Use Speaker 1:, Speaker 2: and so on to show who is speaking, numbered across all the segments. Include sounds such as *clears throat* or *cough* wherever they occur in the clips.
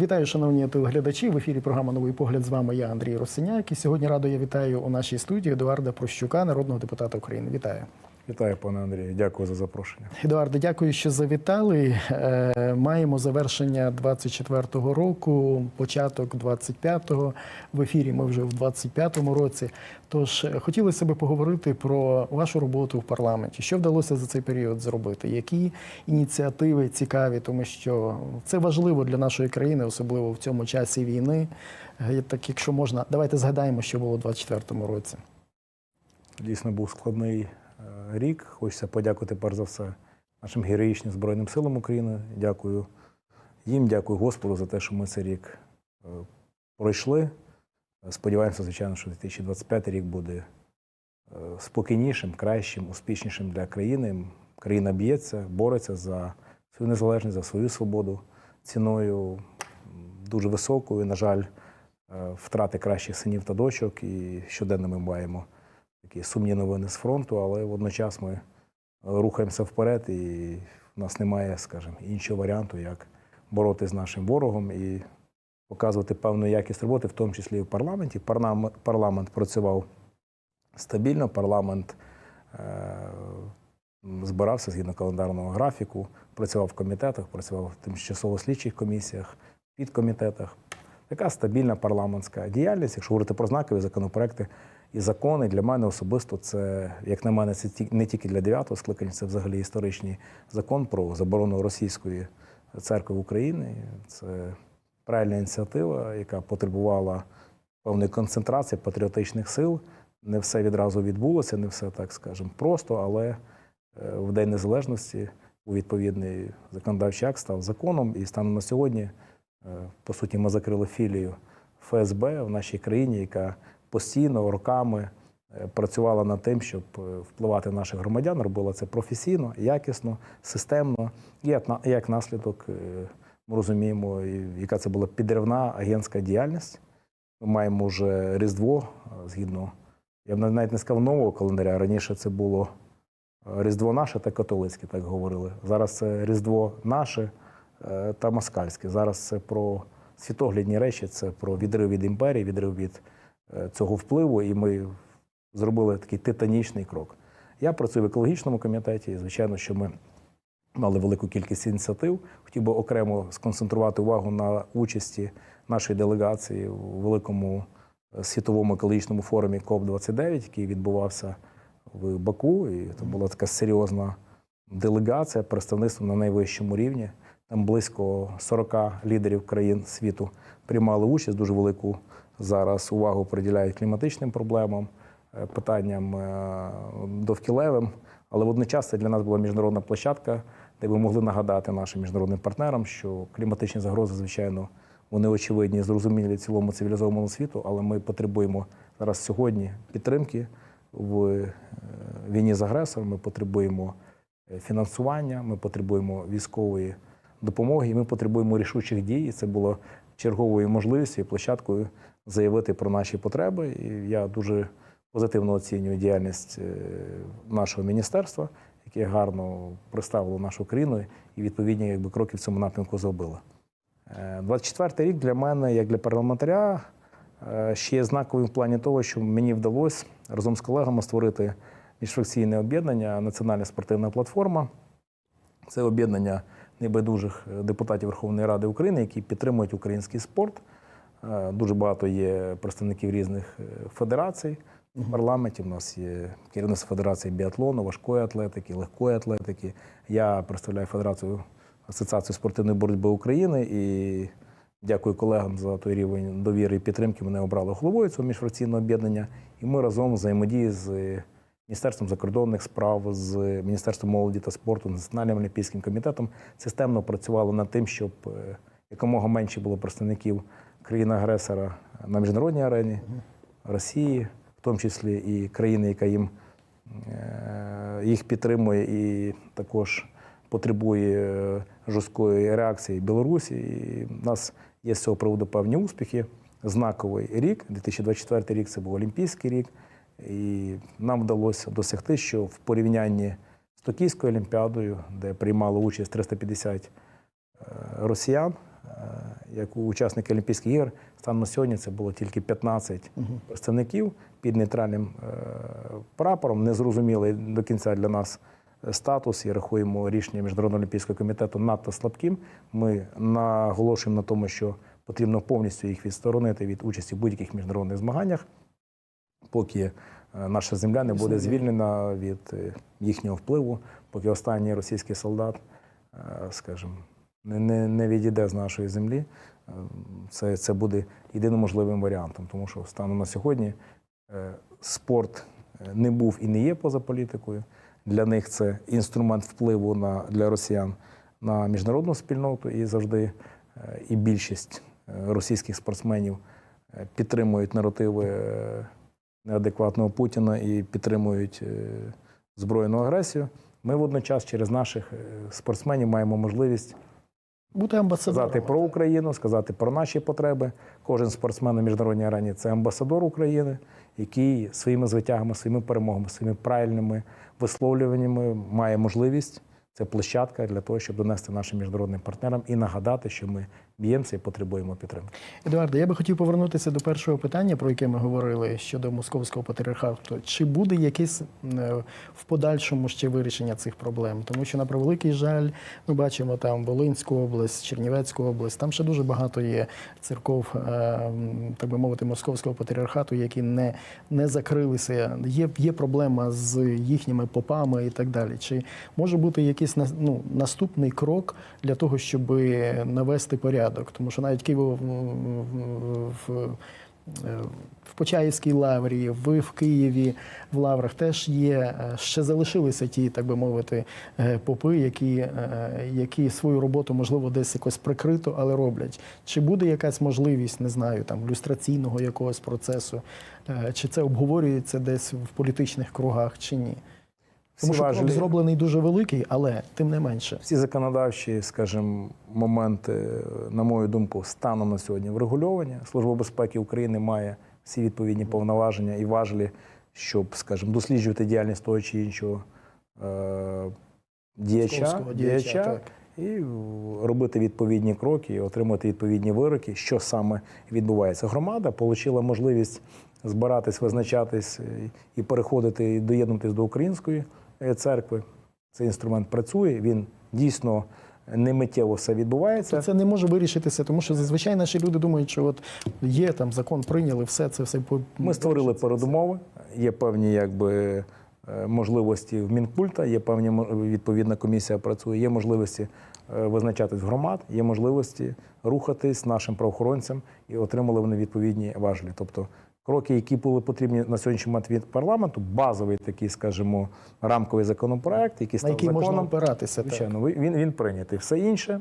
Speaker 1: Вітаю, шановні телеглядачі. В ефірі програма Новий погляд з вами я Андрій Росиняк. І сьогодні радо я вітаю у нашій студії Едуарда Прощука, народного депутата України. Вітаю.
Speaker 2: Вітаю, пане Андрію. Дякую за запрошення.
Speaker 1: Едуарде, дякую, що завітали. Е, Маємо завершення 24-го року, початок 25-го. В ефірі ми вже в 25-му році. Тож е, хотілося б поговорити про вашу роботу в парламенті. Що вдалося за цей період зробити? Які ініціативи цікаві, тому що це важливо для нашої країни, особливо в цьому часі війни. Е, Так, якщо можна, давайте згадаємо, що було у 24-му році.
Speaker 2: Дійсно був складний рік. Хочеться подякувати перш за все нашим героїчним Збройним силам України. Дякую їм, дякую Господу за те, що ми цей рік е, пройшли. Сподіваємося, звичайно, що 2025 рік буде е, спокійнішим, кращим, успішнішим для країни. Країна б'ється, бореться за свою незалежність, за свою свободу ціною дуже високою. На жаль, е, втрати кращих синів та дочок, і щоденно ми маємо такі сумні новини з фронту, але водночас ми е, рухаємося вперед, і в нас немає, скажімо, іншого варіанту, як боротися з нашим ворогом і показувати певну якість роботи, в тому числі і в парламенті. Парламент, працював стабільно, парламент е, збирався згідно календарного графіку, працював в комітетах, працював в тимчасово слідчих комісіях, підкомітетах. Така стабільна парламентська діяльність. Якщо говорити про знакові законопроекти і закони, для мене особисто це, як на мене, це не тільки для дев'ятого скликання, це взагалі історичний закон про заборону російської церкви в Україні. Це правильна ініціатива, яка потребувала певної концентрації патріотичних сил. Не все відразу відбулося, не все так скажемо просто, але е, в День Незалежності у відповідний законодавчий акт став законом, і станом на сьогодні, е, по суті, ми закрили філію ФСБ в нашій країні, яка постійно роками е, працювала над тим, щоб е, впливати на наших громадян, робила це професійно, якісно, системно. І як наслідок е, ми розуміємо, яка це була підривна агентська діяльність. Ми маємо вже Різдво згідно, я б навіть не сказав нового календаря. Раніше це було Різдво наше та католицьке, так говорили. Зараз це Різдво наше та москальське. Зараз це про світоглядні речі, це про відрив від імперії, відрив від цього впливу, і ми зробили такий титанічний крок. Я працюю в екологічному комітеті, і звичайно, що ми мали велику кількість ініціатив. Хотів би окремо сконцентрувати увагу на участі нашої делегації у великому е, світовому екологічному форумі КОП-29, який відбувався в Баку. І це була така серйозна делегація, представництво на найвищому рівні. Там близько 40 лідерів країн світу приймали участь. Дуже велику зараз увагу приділяють кліматичним проблемам, е, питанням е, довкілевим. Але водночас це для нас була міжнародна площадка, де ми могли нагадати нашим міжнародним партнерам, що кліматичні загрози, звичайно, вони очевидні, зрозумілі цілому цивілізованому світу, але ми потребуємо зараз сьогодні підтримки в е, війні з агресором. Ми потребуємо фінансування, ми потребуємо військової допомоги, і ми потребуємо рішучих дій. І це було черговою можливістю і площадкою заявити про наші потреби. І я дуже позитивно оцінюю діяльність е, нашого міністерства, яке гарно представило нашу країну і відповідні якби, кроки в цьому напрямку зробило. Е, 24 рік для мене, як для парламентаря, е, ще є знаковим в плані того, що мені вдалося разом з колегами створити міжфракційне об'єднання Національна спортивна платформа. Це об'єднання небайдужих е, депутатів Верховної Ради України, які підтримують український спорт. Е, Дуже багато є представників різних е, федерацій в парламенті. У нас є керівництво Федерації біатлону, важкої атлетики, легкої атлетики. Я представляю Федерацію Асоціацію спортивної боротьби України і дякую колегам за той рівень довіри і підтримки. Мене обрали головою цього міжфракційного об'єднання. І ми разом взаємодії з Міністерством закордонних справ, з Міністерством молоді та спорту, Національним олімпійським комітетом системно працювали над тим, щоб е, якомога менше було представників країни-агресора на міжнародній арені, Росії, в тому числі і країни, яка їм е, їх підтримує і також потребує е, жорсткої реакції Білорусі. І в нас є з цього приводу певні успіхи. Знаковий рік, 2024 рік це був Олімпійський рік. І нам вдалося досягти, що в порівнянні з Токійською олімпіадою, де приймало участь 350 е, росіян, е, як учасники Олімпійських ігор, станом на сьогодні це було тільки 15 представників під нейтральним е, прапором. Незрозумілий до кінця для нас статус і рахуємо рішення Міжнародного олімпійського комітету надто слабким. Ми наголошуємо на тому, що потрібно повністю їх відсторонити від участі в будь-яких міжнародних змаганнях, поки е, наша земля не буде звільнена від е, їхнього впливу, поки останній російський солдат, е, скажімо, не, не, відійде з нашої землі. Е, Це, це буде єдиним можливим варіантом, тому що станом на сьогодні е, спорт е, не був і не є поза політикою. Для них це інструмент впливу на, для росіян на міжнародну спільноту і завжди і більшість російських спортсменів підтримують наративи неадекватного Путіна і підтримують збройну агресію. Ми водночас через наших спортсменів маємо можливість
Speaker 1: Бути амбасадором.
Speaker 2: сказати про Україну, сказати про наші потреби. Кожен спортсмен на міжнародній арені це амбасадор України, який своїми звитягами, своїми перемогами, своїми правильними висловлюваннями має можливість. Це площадка для того, щоб донести нашим міжнародним партнерам і нагадати, що ми б'ємося потребуємо підтримки.
Speaker 1: Едуарде, я би хотів повернутися до першого питання, про яке ми говорили щодо московського патріархату. Чи буде якесь е, в подальшому ще вирішення цих проблем? Тому що на превеликий жаль, ми бачимо там Волинську область, Чернівецьку область. Там ще дуже багато є церков, е, так би мовити, московського патріархату, які не, не закрилися. Є, є проблема з їхніми попами і так далі. Чи може бути якийсь ну, наступний крок для того, щоб навести порядок? Тому що навіть Києво в, в, в Почаївській лаврі, ви в Києві в лаврах теж є, е, ще залишилися ті, так би мовити, е, попи, які, е, які свою роботу, можливо, десь якось прикрито, але роблять. Чи буде якась можливість, не знаю, там люстраційного якогось процесу, Е, чи це обговорюється десь в політичних кругах, чи ні? Тому що крок зроблений дуже великий, але тим не менше.
Speaker 2: Всі законодавчі, скажімо, моменти, на мою думку, станом на сьогодні врегульовані. Служба безпеки України має всі відповідні повноваження і важелі, щоб, скажімо, досліджувати діяльність того чи іншого е, діяча,
Speaker 1: діяча, так.
Speaker 2: і робити відповідні кроки, отримати відповідні вироки, що саме відбувається. Громада отримала можливість збиратись, визначатись е, і переходити і доєднуватись до української церкви. Цей інструмент працює, він дійсно не миттєво все відбувається.
Speaker 1: Це не може вирішитися, тому що зазвичай наші люди думають, що от є там закон, прийняли, все це все
Speaker 2: Ми створили передумови, є певні якби, е, можливості в Мінкульта, є певні відповідна комісія працює, є можливості е, визначатись громад, є можливості рухатись нашим правоохоронцям і отримали вони відповідні важелі. Тобто кроки, які були потрібні на сьогоднішній момент від парламенту, базовий такий, скажімо, рамковий законопроект, який
Speaker 1: на який
Speaker 2: законом.
Speaker 1: можна опиратися.
Speaker 2: Звичайно, так. він, він прийнятий. Все інше,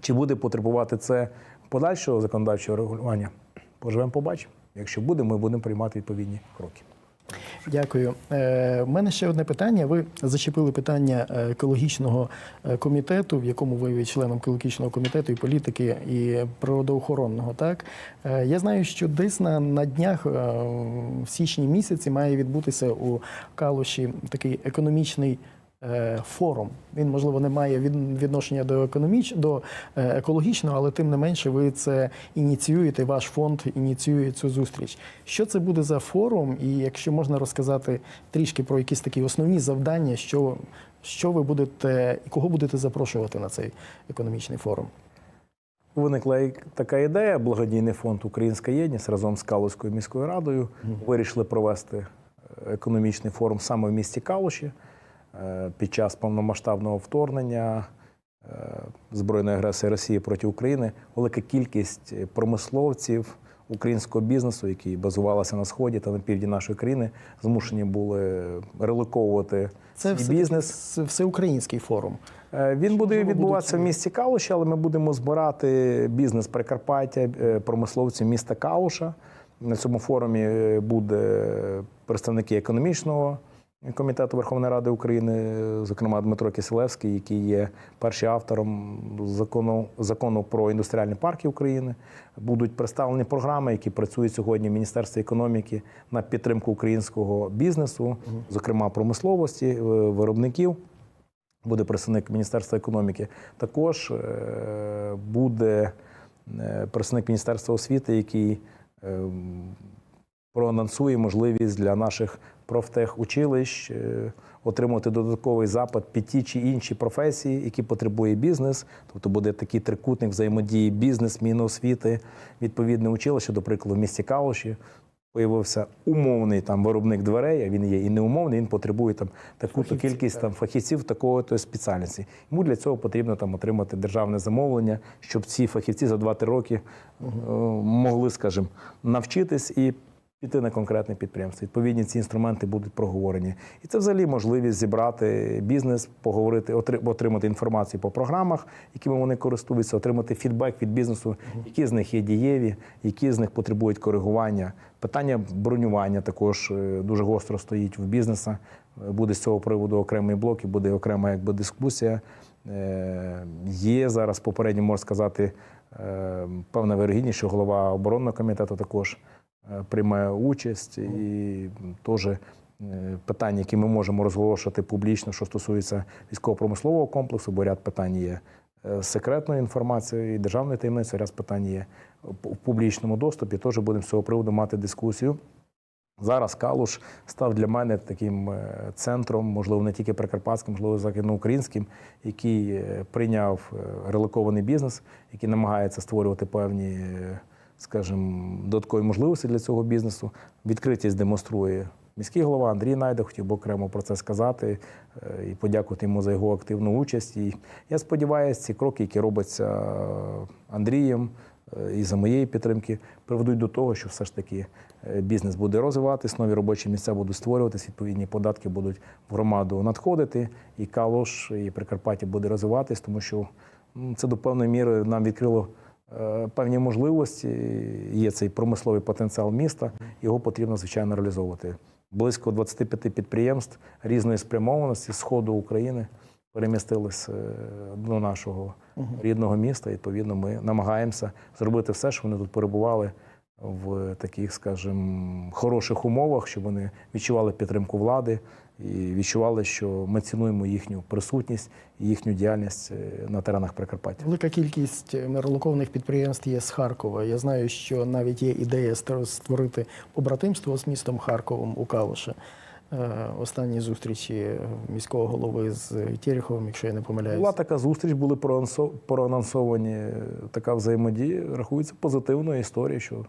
Speaker 2: чи буде потребувати це подальшого законодавчого регулювання, поживемо, побачимо. Якщо буде, ми будемо приймати відповідні кроки.
Speaker 1: Дякую. Е, в мене ще одне питання. Ви зачепили питання е, екологічного е, комітету, в якому ви є членом екологічного комітету і політики, і природоохоронного. Так Е, я знаю, що десь на, на днях е, в січні місяці має відбутися у Калуші такий економічний. Е, Форум він можливо не має відношення до економіч до е, екологічного, але тим не менше ви це ініціюєте. Ваш фонд ініціює цю зустріч. Що це буде за форум? І якщо можна розказати трішки про якісь такі основні завдання, що, що ви будете і кого будете запрошувати на цей економічний форум?
Speaker 2: Виникла така ідея. Благодійний фонд Українська єдність разом з Калузькою міською радою вирішили провести е, економічний форум саме в місті Калуші під час повномасштабного вторгнення е, збройної агресії Росії проти України. Велика кількість е, промисловців українського бізнесу, які базувалися на сході та на півдні нашої країни, змушені були релоковувати
Speaker 1: Це
Speaker 2: свій
Speaker 1: все
Speaker 2: бізнес.
Speaker 1: це всеукраїнський форум.
Speaker 2: Е, Він буде відбуватися в місті Калуші, але ми будемо збирати бізнес Прикарпаття, е, промисловців міста Калуша. На цьому форумі е, буде представники економічного комітету Верховної Ради України, зокрема Дмитро Киселевський, який є першим автором закону, закону про індустріальні парки України. Будуть представлені програми, які працюють сьогодні в Міністерстві економіки на підтримку українського бізнесу, зокрема промисловості, е, виробників буде представник Міністерства економіки. Також е, буде е, представник Міністерства освіти, який ем, проанонсує можливість для наших профтехучилищ е, отримати додатковий запит під ті чи інші професії, які потребує бізнес. Тобто буде такий трикутник взаємодії бізнес, міносвіти, відповідне училище, до прикладу, в місті Калуші. Появився умовний там виробник дверей, а він є і неумовний, він потребує там таку то
Speaker 1: Фахівців,
Speaker 2: кількість там фахівців такої то спеціальності. Йому для цього потрібно там отримати державне замовлення, щоб ці фахівці за 2-3 роки е, могли, скажімо, навчитись і піти на конкретне підприємство. Відповідні ці інструменти будуть проговорені. І це взагалі можливість зібрати бізнес, поговорити, отримати інформацію по програмах, якими вони користуються, отримати фідбек від бізнесу, які з них є дієві, які з них потребують коригування. Питання бронювання також е, дуже гостро стоїть в бізнеса. Е, Буде з цього приводу окремий блок і буде окрема якби дискусія. Е, Є зараз попередньо можна сказати е, певна вирогідність, що голова оборонного комітету також приймає участь і теж е, питання, які ми можемо розголошувати публічно, що стосується військово-промислового комплексу, бо ряд питань є е, секретною інформацією і державною таємницею, ряд питань є в публічному доступі. Теж будемо з цього приводу мати дискусію. Зараз Калуш став для мене таким е, центром, можливо, не тільки прикарпатським, можливо, західноукраїнським, який е, прийняв е, релокований бізнес, який намагається створювати певні, е, скажімо, додаткові можливості для цього бізнесу. Відкритість демонструє міський голова Андрій Найда, хотів би окремо про це сказати е, і подякувати йому за його активну участь. І я сподіваюся, ці кроки, які робляться е, Андрієм, е, і за моєї підтримки приведуть до того, що все ж таки бізнес буде розвиватись, нові робочі місця будуть створюватись, відповідні податки будуть в громаду надходити, і Калуш, і Прикарпаття буде розвиватись, тому що це до певної міри нам відкрило певні можливості. Є цей промисловий потенціал міста, його потрібно звичайно реалізовувати. Близько 25 підприємств різної спрямованості з сходу України перемістились е, до нашого рідного міста. Відповідно, ми намагаємося зробити все, щоб вони тут перебували в таких, скажімо, хороших умовах, щоб вони відчували підтримку влади і відчували, що ми цінуємо їхню присутність і їхню діяльність е, на теренах Прикарпаття.
Speaker 1: Велика кількість релокованих підприємств є з Харкова. Я знаю, що навіть є ідея створити побратимство з містом Харковом у Калуші. Е, Останні зустрічі міського голови з Тереховим, якщо я не помиляюсь.
Speaker 2: Була така зустріч, були проанонсовані е, така взаємодія. Рахується позитивною історією, що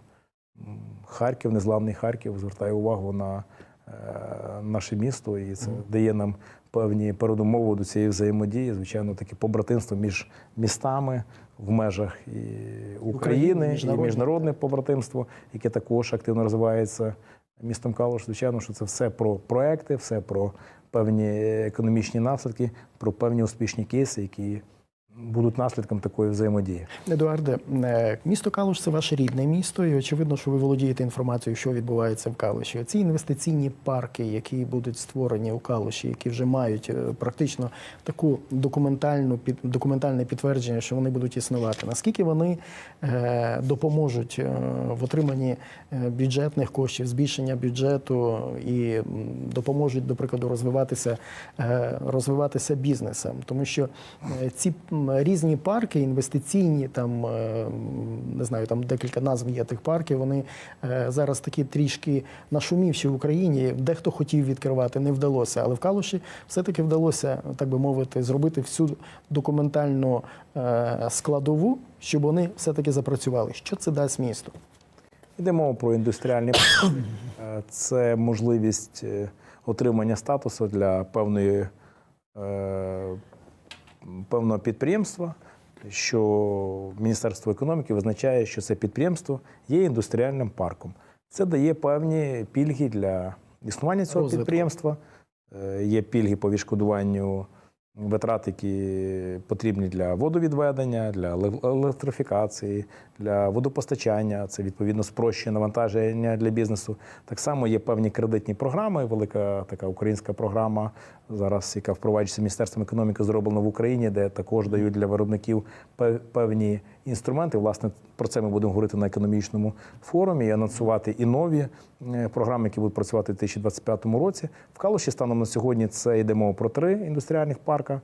Speaker 2: Харків, незламний Харків, звертає увагу на е, наше місто, і це дає нам певні передумови до цієї взаємодії. Звичайно, таке побратимство між містами в межах і України,
Speaker 1: України,
Speaker 2: і
Speaker 1: міжнародне.
Speaker 2: міжнародне побратимство, яке також активно розвивається містом Калуш. Звичайно, що це все про проекти, все про певні економічні наслідки, про певні успішні кейси, які будуть наслідком такої взаємодії.
Speaker 1: Едуарде, е, місто Калуш це ваше рідне місто, і очевидно, що ви володієте інформацією, що відбувається в Калуші. Ці інвестиційні парки, які будуть створені у Калуші, які вже мають е, практично таку документальну під документальне підтвердження, що вони будуть існувати. Наскільки вони е, допоможуть в отриманні бюджетних коштів, збільшення бюджету і допоможуть, до прикладу, розвиватися, розвиватися бізнесам, тому що ці різні парки, інвестиційні, там е, не знаю, там декілька назв є тих парків. Вони е, зараз такі трішки нашумівші в Україні. Дехто хотів відкривати, не вдалося. Але в Калуші все-таки вдалося, так би мовити, зробити всю документальну е, складову, щоб вони все-таки запрацювали. Що це дасть місту?
Speaker 2: Йде мова про індустріальні парки. Це можливість отримання статусу для певної, певного підприємства, що Міністерство економіки визначає, що це підприємство є індустріальним парком. Це дає певні пільги для існування цього
Speaker 1: Розвитку.
Speaker 2: підприємства. Е, Є пільги по відшкодуванню витрат, які потрібні для водовідведення, для еле- електрифікації, для водопостачання. Це відповідно спрощує навантаження для бізнесу. Так само є певні кредитні програми. Велика така українська програма зараз, яка впроваджується Міністерством економіки, зроблена в Україні, де також дають для виробників пев- певні інструменти. Власне, про це ми будемо говорити на економічному форумі і анонсувати і нові е, програми, які будуть працювати у 2025 році. В Калуші станом на сьогодні це йде мова про три індустріальних парка.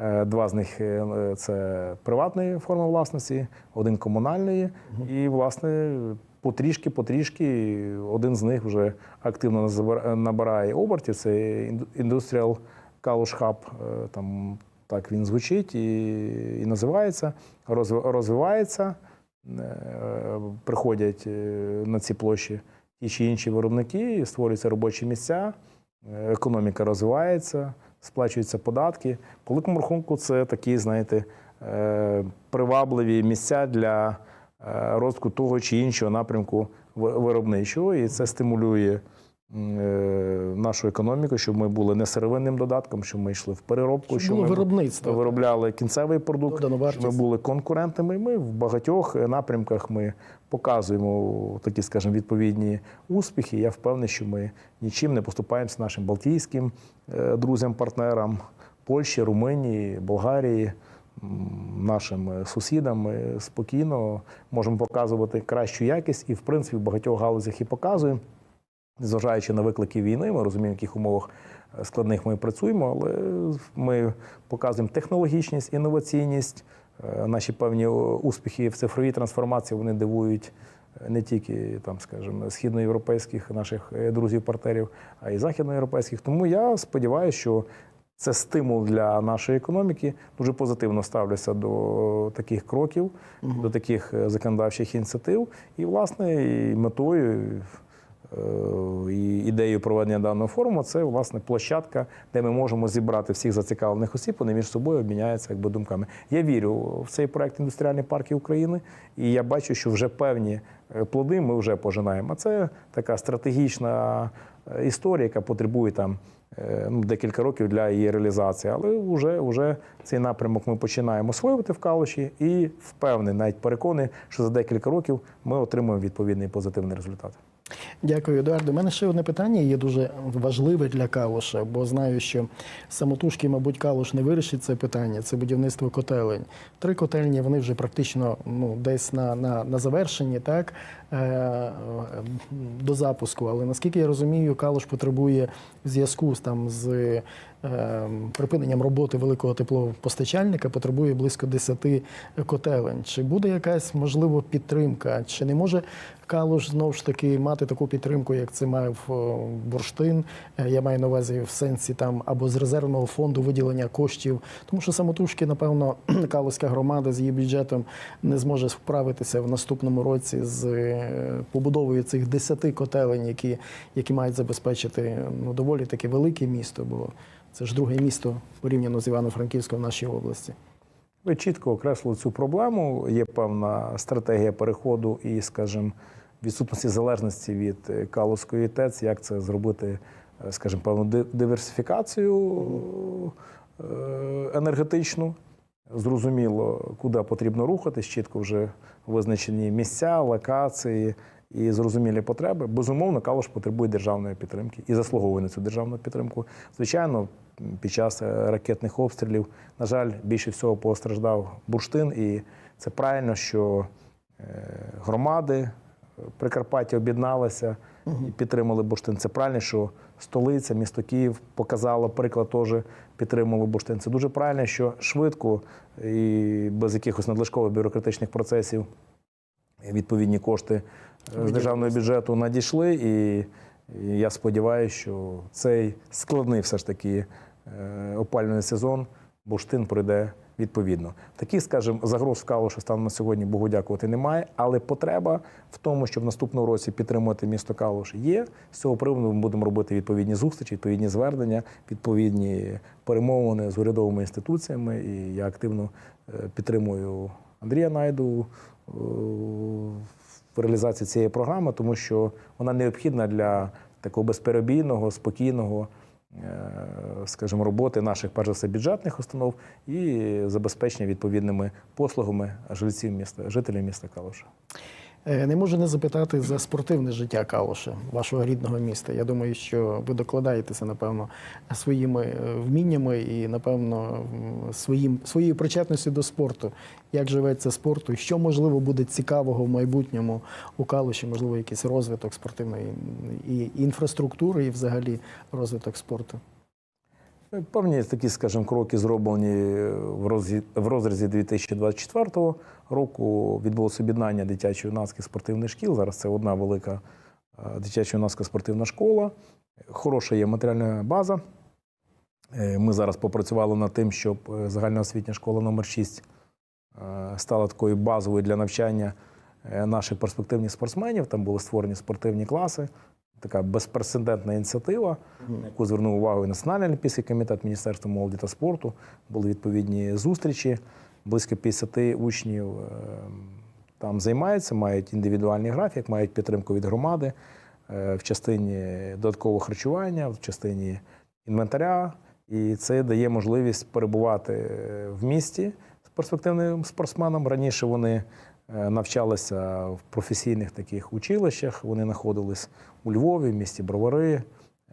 Speaker 2: Е, Два з них е, це приватної форми власності, один комунальної. І, власне, потрішки, потрішки, один з них вже активно набирає обертів. Це Kalush Hub, е, там так він звучить і, і називається, розв- розвивається. Е, Приходять е, на ці площі ті чи інші виробники, створюються робочі місця, е, економіка розвивається, сплачуються податки. По великому рахунку, це такі, знаєте, привабливі місця для розвитку того чи іншого напрямку ви- виробничого, і це стимулює нашу економіку, щоб ми були не сировинним додатком, щоб ми йшли в переробку,
Speaker 1: Щоб було
Speaker 2: ми
Speaker 1: виробництво.
Speaker 2: виробляли кінцевий продукт, щоб ми були конкурентами. І Ми в багатьох напрямках ми показуємо такі, скажімо, відповідні успіхи. Я впевнений, що ми нічим не поступаємося нашим балтійським е, друзям-партнерам Польщі, Румунії, Болгарії. Нашим е, сусідам ми спокійно можемо показувати кращу якість, і в принципі в багатьох галузях і показуємо. Незважаючи на виклики війни, ми розуміємо, в яких умовах е, складних ми працюємо, але ми показуємо технологічність, інноваційність, е, наші певні успіхи в цифровій трансформації вони дивують е, не тільки там, скажімо, східноєвропейських наших е, друзів-партнерів, а й західноєвропейських. Тому я сподіваюся, що це стимул для нашої економіки. Дуже позитивно ставлюся до таких кроків, до таких е, законодавчих ініціатив. І, власне, і метою е, і ідеєю проведення даного форуму це власне площадка, де ми можемо зібрати всіх зацікавлених осіб, вони між собою обміняються якби думками. Я вірю в цей проект індустріальні парки України, і я бачу, що вже певні е, плоди ми вже пожинаємо. А це така стратегічна е, історія, яка потребує там. е, Ну, декілька років для її реалізації, але вже, вже цей напрямок ми починаємо освоювати в Калуші і впевнений, навіть переконаний, що за декілька років ми отримаємо відповідний позитивний результат.
Speaker 1: Дякую, Едуарdo. У мене ще одне питання є дуже важливе для Калуша, бо знаю, що самотужки, мабуть, Калуш не вирішить це питання. Це будівництво котелень. Три котельні вони вже практично ну, десь на, на, на завершенні, так е, е, до запуску. Але наскільки я розумію, Калуш потребує в зв'язку з там з е, припиненням роботи великого теплопостачальника, потребує близько 10 котелень. Чи буде якась можливо підтримка? Чи не може Калуш знову ж таки мати таку підтримку, як це має в е, бурштин? Е, Я маю на увазі в сенсі там або з резервного фонду виділення коштів, тому що самотужки, напевно, *clears throat* Калуська громада з її бюджетом не зможе справитися в наступному році з е, побудовою цих 10 котелень, які, які мають забезпечити ну доволі таке велике місто, бо це ж друге місто порівняно з Івано-Франківськом в нашій області.
Speaker 2: Ви чітко окреслили цю проблему. Є певна стратегія переходу і, скажімо, відсутності залежності від е, Калузької ТЕЦ, як це зробити, е, скажімо, певну диверсифікацію е, енергетичну. Зрозуміло, куди потрібно рухатись, чітко вже визначені місця, локації і зрозумілі потреби. Безумовно, Калуш потребує державної підтримки і заслуговує на цю державну підтримку. Звичайно, під час ракетних обстрілів, на жаль, більше всього постраждав бурштин, і це правильно, що громади Прикарпаття об'єдналися і підтримали бурштин. Це правильно, що столиця, місто Київ показало приклад, теж підтримали бурштин. Це дуже правильно, що швидко і без якихось надлишкових бюрократичних процесів відповідні кошти е, з державного бюджету надійшли. І я сподіваюся, що цей складний все ж таки е, опалювальний сезон бурштин пройде відповідно. Таких, скажімо, загроз в Калуша станом на сьогодні, Богу дякувати, немає, але потреба в тому, щоб в наступному році підтримувати місто Калуш, є. З цього приводу ми будемо робити відповідні зустрічі, відповідні звернення, відповідні перемовини з урядовими інституціями. І я активно е, підтримую Андрія Найду е, в реалізації цієї програми, тому що вона необхідна для такого безперебійного, спокійного, скажімо, роботи наших, перш за все, бюджетних установ і забезпечення відповідними послугами жильців міста, жителів міста Калуша.
Speaker 1: Е, Не можу не запитати за спортивне життя Калуша, вашого рідного міста. Я думаю, що ви докладаєтеся, напевно, своїми е, вміннями і, напевно, своїм, своєю причетністю до спорту. Як живеться спорту, що можливо буде цікавого в майбутньому у Калуші, можливо, якийсь розвиток спортивної і інфраструктури, і взагалі розвиток спорту.
Speaker 2: Певні такі, скажімо, кроки зроблені в розрізі, в розрізі 2024 року. Відбулося об'єднання дитячо-юнацьких спортивних шкіл. Зараз це одна велика е, дитячо-юнацька спортивна школа. Хороша є матеріальна база. Е, Ми зараз попрацювали над тим, щоб е, загальноосвітня школа номер 6 е, стала такою базовою для навчання наших перспективних спортсменів. Там були створені спортивні класи. Така безпрецедентна ініціатива, на яку звернув увагу і Національний олімпійський комітет Міністерства молоді та спорту. Були відповідні зустрічі. Близько 50 учнів е, там займаються, мають індивідуальний графік, мають підтримку від громади е, в частині додаткового харчування, в частині інвентаря. І це дає можливість перебувати е, в місті з перспективним спортсменом. Раніше вони навчалися в професійних таких училищах. Вони знаходились у Львові, в місті Бровари,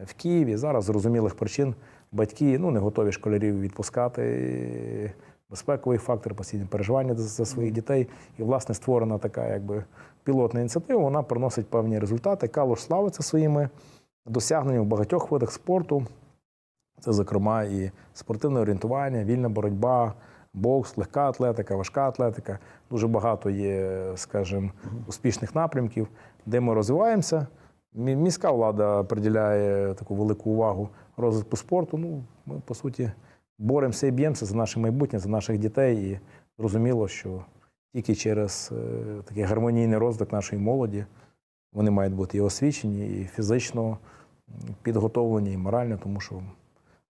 Speaker 2: в Києві. Зараз з зрозумілих причин батьки ну, не готові школярів відпускати. Безпековий фактор, постійне переживання за, за своїх дітей. І, власне, створена така якби пілотна ініціатива. Вона приносить певні результати. Калуш славиться своїми досягненнями в багатьох видах спорту. Це, зокрема, і спортивне орієнтування, вільна боротьба, бокс, легка атлетика, важка атлетика. Дуже багато є, скажімо, успішних напрямків, де ми розвиваємося. Міська влада приділяє таку велику увагу розвитку спорту. Ну, ми, по суті, боремося і б'ємося за наше майбутнє, за наших дітей. І зрозуміло, що тільки через е, такий гармонійний розвиток нашої молоді вони мають бути і освічені, і фізично підготовлені, і морально, тому що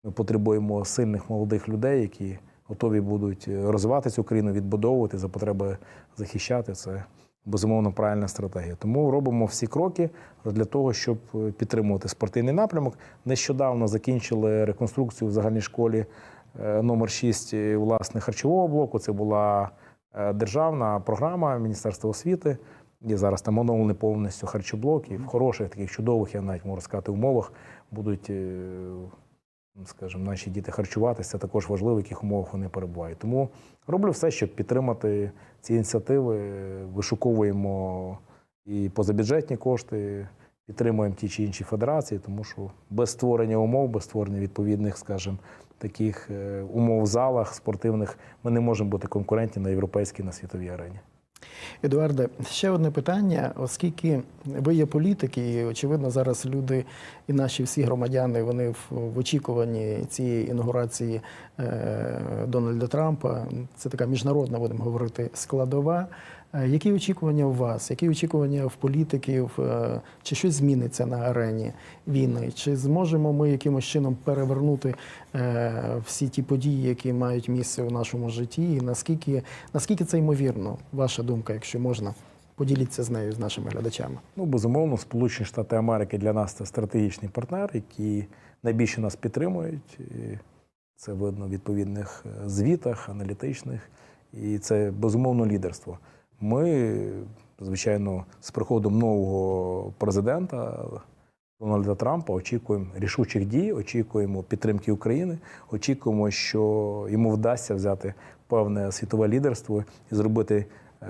Speaker 2: ми потребуємо сильних молодих людей, які готові будуть е, розвивати цю країну, відбудовувати за потреби захищати. Це безумовно правильна стратегія. Тому робимо всі кроки для того, щоб е, підтримувати спортивний напрямок. Нещодавно закінчили реконструкцію в загальній школі е, номер 6 е, власне харчового блоку. Це була державна програма Міністерства освіти. І зараз там оновлений повністю харчоблок, і в хороших, таких чудових, я навіть можу сказати, умовах будуть, скажімо, наші діти харчуватися. Також важливо, в яких умовах вони перебувають. Тому роблю все, щоб підтримати ці ініціативи. Вишуковуємо і позабюджетні кошти, підтримуємо ті чи інші федерації, тому що без створення умов, без створення відповідних, скажімо, таких е, умов в залах спортивних, ми не можемо бути конкурентні на європейській на світовій арені.
Speaker 1: Едуарде, ще одне питання, оскільки ви є політики, і очевидно, зараз люди і наші всі громадяни вони в, очікуванні цієї інаугурації е, Дональда Трампа. Це така міжнародна, будемо говорити, складова. Е, які очікування у вас? Які очікування в політиків? Е, чи щось зміниться на арені війни? Чи зможемо ми якимось чином перевернути е, всі ті події, які мають місце у нашому житті? І наскільки, наскільки це ймовірно? Ваша думка, якщо можна, поділіться з нею з нашими глядачами.
Speaker 2: Ну, безумовно, Сполучені Штати Америки для нас це стратегічний партнер, які найбільше нас підтримують. І це видно в відповідних звітах, аналітичних. І це безумовно лідерство. Ми, звичайно, з приходом нового президента Дональда Трампа очікуємо рішучих дій, очікуємо підтримки України, очікуємо, що йому вдасться взяти певне світове лідерство і зробити е,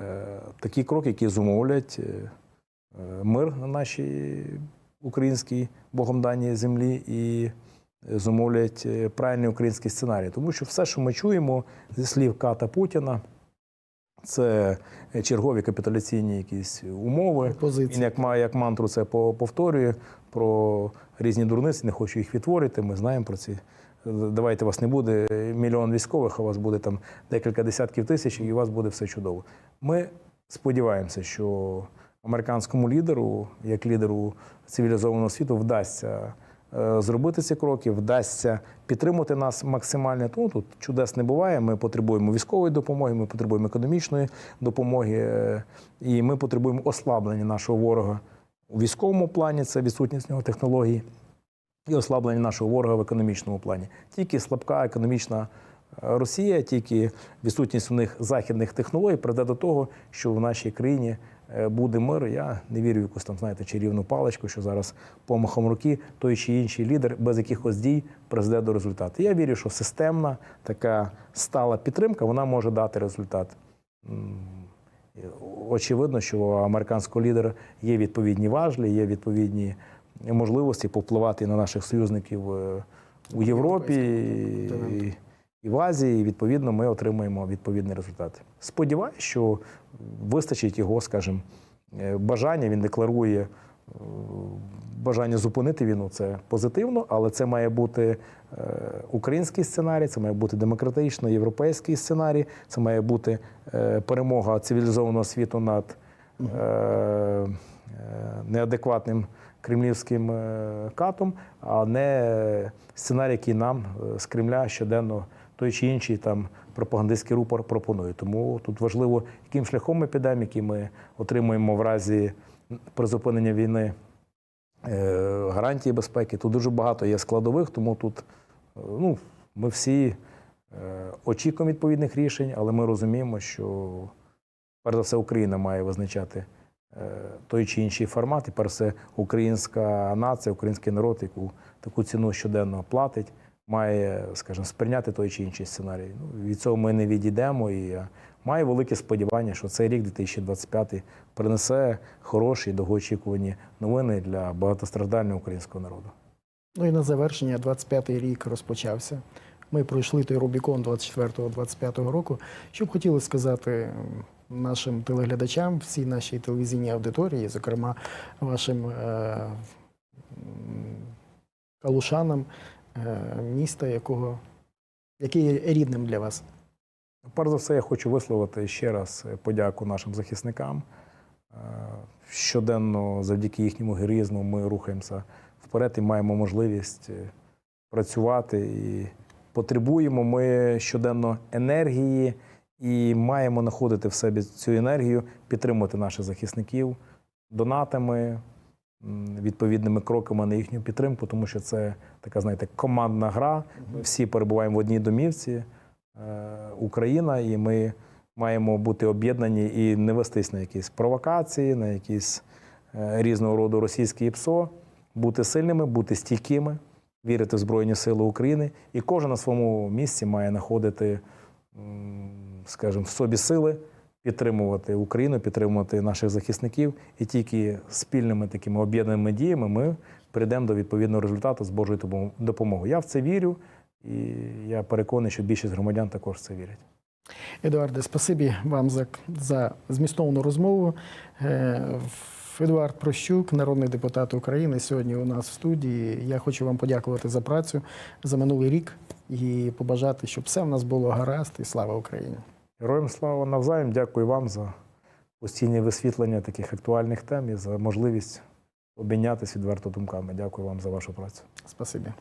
Speaker 2: такі кроки, які зумовлять е, мир на нашій українській богом даній землі і зумовлять е, правильний український сценарій. Тому що все, що ми чуємо зі слів Ката Путіна, це чергові капітуляційні якісь умови. Він як, як мантру це по- повторює про різні дурниці, не хочу їх відтворити. Ми знаємо про ці. Давайте у вас не буде мільйон військових, а у вас буде там декілька десятків тисяч, і у вас буде все чудово. Ми сподіваємося, що американському лідеру, як лідеру цивілізованого світу, вдасться зробити ці кроки, вдасться підтримати нас максимально. Тому тут чудес не буває. Ми потребуємо військової допомоги, ми потребуємо економічної допомоги, е, і ми потребуємо ослаблення нашого ворога у військовому плані. Це відсутність нього технологій і ослаблення нашого ворога в економічному плані. Тільки слабка економічна е, Росія, тільки відсутність у них західних технологій приведе до того, що в нашій країні е, буде мир. Я не вірю в якусь там, знаєте, чарівну паличку, що зараз помахом руки той чи інший лідер без якихось дій призведе до результату. Я вірю, що системна така стала підтримка вона може дати результат. Очевидно, що у американського лідера є відповідні важлі, є відповідні можливості повпливати на наших союзників е, у Європі. І, в Азії. І відповідно ми отримаємо відповідний результат. Сподіваюся, що вистачить його, скажімо, е, бажання. Він декларує е, бажання зупинити війну. Це позитивно, але це має бути е, український сценарій, це має бути демократичний європейський сценарій, це має бути перемога цивілізованого світу над неадекватним кремлівським катом, а не сценарій, який нам з Кремля щоденно той чи інший там пропагандистський рупор пропонує. Тому тут важливо, яким шляхом ми підемо, які ми отримуємо в разі призупинення війни е, гарантії безпеки. Тут дуже багато є складових, тому тут е, ну, ми всі е, очікуємо відповідних рішень, але ми розуміємо, що перш за все Україна має визначати той чи інший формат, і перш за все українська нація, український народ, яку таку ціну щоденно платить, має, скажімо, сприйняти той чи інший сценарій. Ну, від цього ми не відійдемо. І я маю велике сподівання, що цей рік 2025 принесе хороші довгоочікувані новини для багатостраждального українського народу.
Speaker 1: Ну і на завершення 25-й рік розпочався. Ми пройшли той Рубікон 24-25 року. Що б хотіли сказати нашим телеглядачам, всій нашій телевізійній аудиторії, зокрема вашим е, калушанам міста, якого, який є рідним для вас?
Speaker 2: Перш за все, я хочу висловити ще раз подяку нашим захисникам. Е, Щоденно, завдяки їхньому героїзму, ми рухаємося вперед і маємо можливість е, працювати. І потребуємо ми щоденно енергії і маємо знаходити в собі цю енергію, підтримувати наших захисників донатами, відповідними кроками на їхню підтримку, тому що це така, знаєте, командна гра. Ми всі перебуваємо в одній домівці. е, Україна, і ми маємо бути об'єднані і не вестись на якісь провокації, на якісь е, різного роду російські ПСО, бути сильними, бути стійкими, вірити в Збройні Сили України. І кожен на своєму місці має знаходити, скажімо, в собі сили. Підтримувати Україну, підтримувати наших захисників, і тільки спільними такими об'єднаними діями ми прийдемо до відповідного результату з Божою допомогою. Я в це вірю, і я переконаний, що більшість громадян також в це вірять.
Speaker 1: Едуарде, спасибі вам за, за змістовну розмову. Е, Едуард Прощук, народний депутат України, сьогодні у нас в студії. Я хочу вам подякувати за працю за минулий рік і побажати, щоб все в нас було гаразд і слава Україні.
Speaker 2: Героям слава навзаєм. Дякую вам за постійне висвітлення таких актуальних тем і за можливість обмінятися відверто думками. Дякую вам за вашу працю.
Speaker 1: Спасибі.